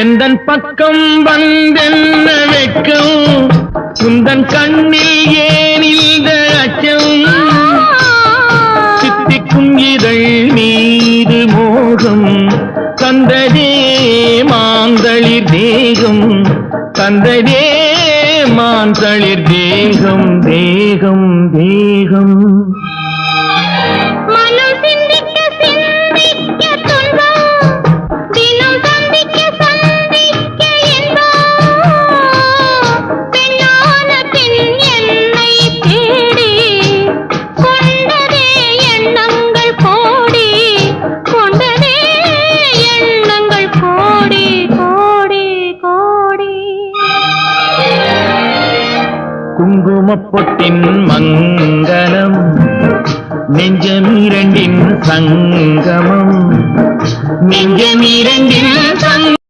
எந்தன் பக்கம் வந்தென்ன வெட்கம்? உந்தன் கண்ணில் ஏன் இந்த அச்சம்? சித்திக்கும் இதழ் மீது மோகம் தந்ததே மாந்தளிர் தேகம் தந்ததே மாந்தளிர் தேகம் தேகம் தேகம். குங்குமப்பொட்டின் மங்களம் நெஞ்சமிரண்டின் சங்கமம். நெஞ்சமிரண்டின் சங்க